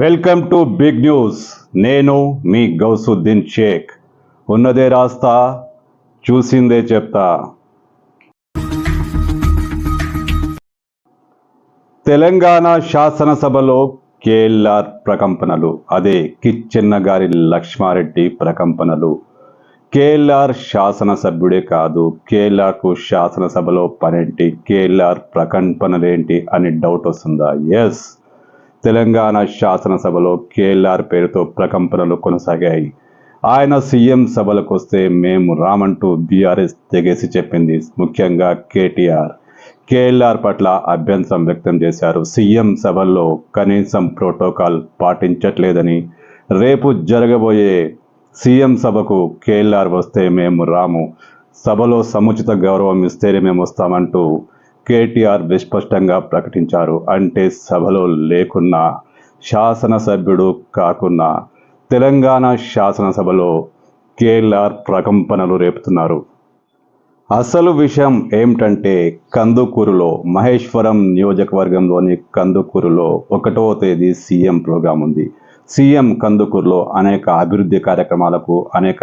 Welcome to big news. నేను మీ గౌసుద్దీన్ షేక్. ఉన్నదే రాస్తా చూసిందే చెప్తా. తెలంగాణ శాసనసభలో కేఎల్ఆర్ ప్రకంపనలు అదే కిచ్చెన్న గారి లక్ష్మారెడ్డి ప్రకంపనలు. కేఎల్ఆర్ శాసనసభ్యుడే కాదు కేఎల్ఆర్కు శాసనసభలో పనేంటి కేఎల్ఆర్ ప్రకంపనలేంటి అని డౌట్ వస్తుందా? ఎస్ తెలంగాణ శాసనసభలో కేఎల్ఆర్ పేరుతో ప్రకంపనలు కొనసాగాయి. ఆయన సీఎం సభలకు వస్తే మేము రామంటూ బీఆర్ఎస్ తెగేసి చెప్పింది ముఖ్యంగా కేటీఆర్. కేఎల్ఆర్ పట్ల అభ్యంతరం వ్యక్తం చేశారు. సీఎం సభల్లో కనీసం ప్రోటోకాల్ పాటించట్లేదని రేపు జరగబోయే సీఎం సభకు కేఎల్ఆర్ వస్తే మేము రాము. సభలో సముచిత గౌరవం ఇస్తేనే మేము వస్తామంటూ కేటీఆర్ విస్పష్టంగా ప్రకటించారు. అంటే సభలో లేకున్నా శాసనసభ్యుడు కాకున్నా తెలంగాణ శాసనసభలో కేఎల్ఆర్ ప్రకంపనలు రేపుతున్నారు. అసలు విషయం ఏమిటంటే కందుకూరులో మహేశ్వరం నియోజకవర్గంలోని కందుకూరులో ఒకటవ తేదీ సీఎం ప్రోగ్రాం ఉంది. సీఎం కందుకూరులో అనేక అభివృద్ధి కార్యక్రమాలకు అనేక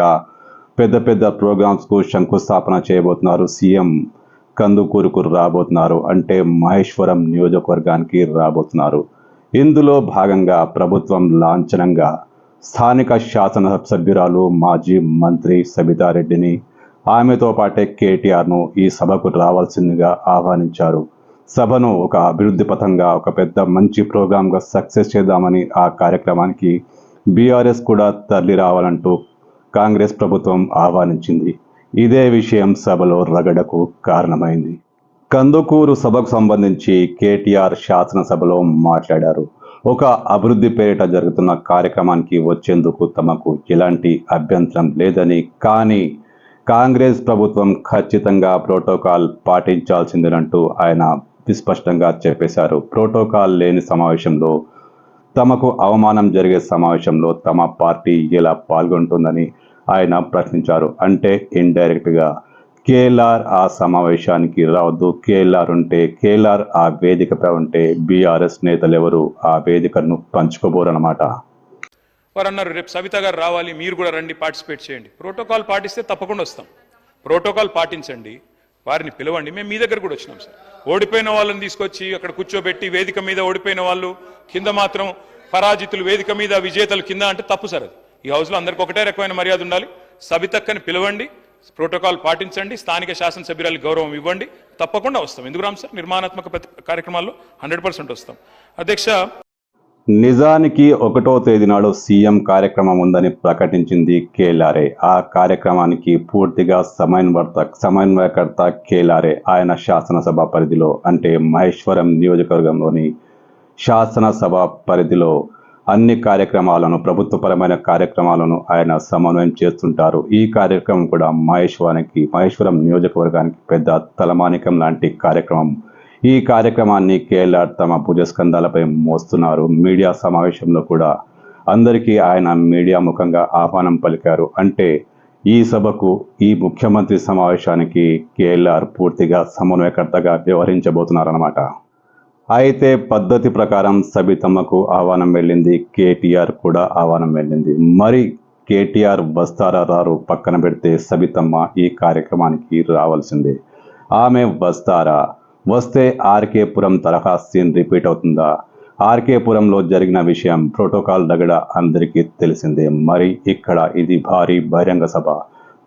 పెద్ద పెద్ద ప్రోగ్రామ్స్కు శంకుస్థాపన చేయబోతున్నారు సీఎం కందుకూరుకు రాబోతున్నారు అంటే మహేశ్వరం నియోజకవర్గానికి రాబోతున్నారు. ఇందులో భాగంగా ప్రభుత్వం లాంఛనంగా స్థానిక శాసన సభ్యురాలు మాజీ మంత్రి సబితారెడ్డిని ఆమెతో పాటే కేటీఆర్ను ఈ సభకు రావాల్సిందిగా ఆహ్వానించారు. సభను ఒక అభివృద్ధి పథంగా ఒక పెద్ద మంచి ప్రోగ్రాంగా సక్సెస్ చేద్దామని ఆ కార్యక్రమానికి బీఆర్ఎస్ కూడా తరలి రావాలంటూ కాంగ్రెస్ ప్రభుత్వం ఆహ్వానించింది. ఇదే విషయం సభలో రగడకు కారణమైంది. కందుకూరు సభకు సంబంధించి కేటీఆర్ శాసనసభలో మాట్లాడారు. ఒక అభివృద్ధి పేరిట జరుగుతున్న కార్యక్రమానికి వచ్చేందుకు తమకు ఎలాంటి అభ్యంతరం లేదని కానీ కాంగ్రెస్ ప్రభుత్వం ఖచ్చితంగా ప్రోటోకాల్ పాటించాల్సిందేనంటూ ఆయన విస్పష్టంగా చెప్పేశారు. ప్రోటోకాల్ లేని సమావేశంలో తమకు అవమానం జరిగే సమావేశంలో తమ పార్టీ ఎలా పాల్గొంటుందని ఆయన ప్రశ్నించారు. అంటే ఇండైరెక్ట్గా కేఎల్ఆర్ ఆ సమావేశానికి రావద్దు. కేఎల్ఆర్ ఉంటే కేఎల్ఆర్ ఆ వేదికపై ఉంటే బీఆర్ఎస్ నేతలు ఎవరు ఆ వేదికను పంచుకోబోరన్నమాట. వారు అన్నారు రేపు సవిత గారు రావాలి మీరు కూడా రండి పార్టిసిపేట్ చేయండి. ప్రోటోకాల్ పాటిస్తే తప్పకుండా వస్తాం. ప్రోటోకాల్ పాటించండి. వారిని పిలవండి. మేము మీ దగ్గర కూడా వచ్చినాం సార్. ఓడిపోయిన వాళ్ళని తీసుకొచ్చి అక్కడ కూర్చోబెట్టి వేదిక మీద ఓడిపోయిన వాళ్ళు కింద మాత్రం పరాజితులు వేదిక మీద విజేతలు కింద అంటే తప్పు సార్ అది. ఈ హౌస్లో అందరికీ ఒకటే రకమైన మర్యాద ఉండాలి. సబితక్కని పిలవండి ప్రోటోకాల్ పాటించండి స్థానిక శాసనసభ్యురాలు గౌరవం ఇవ్వండి. తప్పకుండా వస్తాం. ఎందుకు రామ్ సార్? నిర్మాణాత్మక కార్యక్రమాల్లో హండ్రెడ్ పర్సెంట్ వస్తాం. అధ్యక్ష నిజానికి ఒకటో తేదీ నాడు సీఎం కార్యక్రమం ఉందని ప్రకటించింది కేలారే. ఆ కార్యక్రమానికి పూర్తిగా సమన్వయత సమన్వయకర్త కేలారే ఆయన శాసనసభ పరిధిలో అంటే మహేశ్వరం నియోజకవర్గంలోని శాసనసభ పరిధిలో అన్ని కార్యక్రమాలను ప్రభుత్వపరమైన కార్యక్రమాలను ఆయన సమన్వయం చేస్తుంటారు. ఈ కార్యక్రమం కూడా మహేశ్వరానికి మహేశ్వరం నియోజకవర్గానికి పెద్ద తలమానికం లాంటి కార్యక్రమం. ఈ కార్యక్రమాన్ని కేఎల్ఆర్ తమ భుజస్కంధాలపై మోస్తున్నారు. మీడియా సమావేశంలో కూడా అందరికీ ఆయన మీడియా ముఖంగా ఆహ్వానం పలికారు. అంటే ఈ సభకు ఈ ముఖ్యమంత్రి సమావేశానికి కేఎల్ఆర్ పూర్తిగా సమన్వయకర్తగా వ్యవహరించబోతున్నారన్నమాట. అయితే పద్ధతి ప్రకారం సబితమ్మకు ఆహ్వానం వెళ్ళింది కేటీఆర్ కూడా ఆహ్వానం వెళ్ళింది. మరి కేటీఆర్ వస్తారా రారు పక్కన పెడితే సబితమ్మ ఈ కార్యక్రమానికి రావాల్సిందే. ఆమె వస్తారా వస్తే ఆర్కేపురం తరహా సీన్ రిపీట్ అవుతుందా? ఆర్కేపురంలో జరిగిన విషయం ప్రోటోకాల్ దగ్గర అందరికీ తెలిసిందే. మరి ఇక్కడ ఇది భారీ బహిరంగ సభ.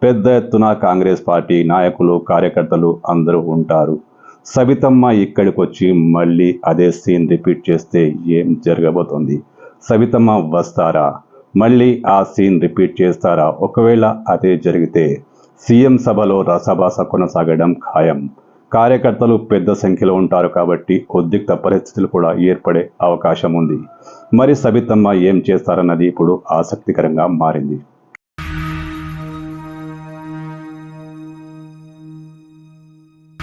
పెద్ద ఎత్తున కాంగ్రెస్ పార్టీ నాయకులు కార్యకర్తలు అందరూ ఉంటారు. సవితమ్మ ఇక్కడికి వచ్చి మళ్ళీ అదే సీన్ రిపీట్ చేస్తే ఏం జరగబోతోంది? సవితమ్మ వస్తారా? మళ్ళీ ఆ సీన్ రిపీట్ చేస్తారా? ఒకవేళ అదే జరిగితే సీఎం సభలో రసభాస కొనసాగడం ఖాయం. కార్యకర్తలు పెద్ద సంఖ్యలో ఉంటారు కాబట్టి ఉద్రిక్త పరిస్థితులు కూడా ఏర్పడే అవకాశం ఉంది. మరి సబితమ్మ ఏం చేస్తారన్నది ఇప్పుడు ఆసక్తికరంగా మారింది.